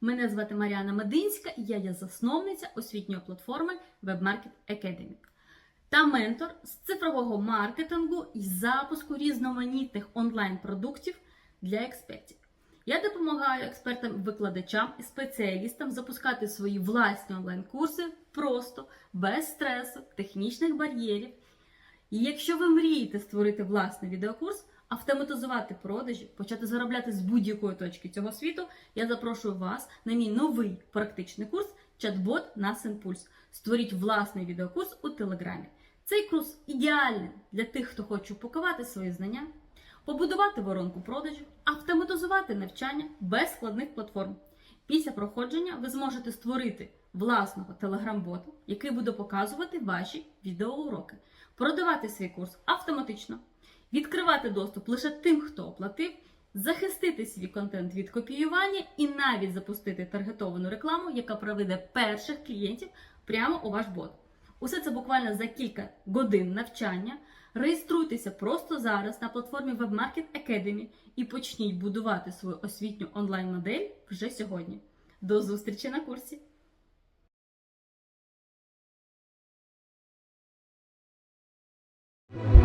Мене звати Маріана Мединська, я є засновниця освітньої платформи WebMarket Academy та ментор з цифрового маркетингу і запуску різноманітних онлайн-продуктів для експертів. Я допомагаю експертам-викладачам і спеціалістам запускати свої власні онлайн-курси просто, без стресу, технічних бар'єрів. І якщо ви мрієте створити власний відеокурс, автоматизувати продажі, почати заробляти з будь-якої точки цього світу, я запрошую вас на мій новий практичний курс чат-бот на Сенпульс. Створіть власний відеокурс у Телеграмі. Цей курс ідеальний для тих, хто хоче упакувати свої знання, побудувати воронку продажу, автоматизувати навчання без складних платформ. Після проходження ви зможете створити власного телеграм-бота, який буде показувати ваші відеоуроки, продавати свій курс автоматично, відкривати доступ лише тим, хто оплатив, захистити свій контент від копіювання і навіть запустити таргетовану рекламу, яка проведе перших клієнтів прямо у ваш бот. Усе це буквально за кілька годин навчання. Реєструйтеся просто зараз на платформі WebMarket Academy і почніть будувати свою освітню онлайн-модель вже сьогодні. До зустрічі на курсі! you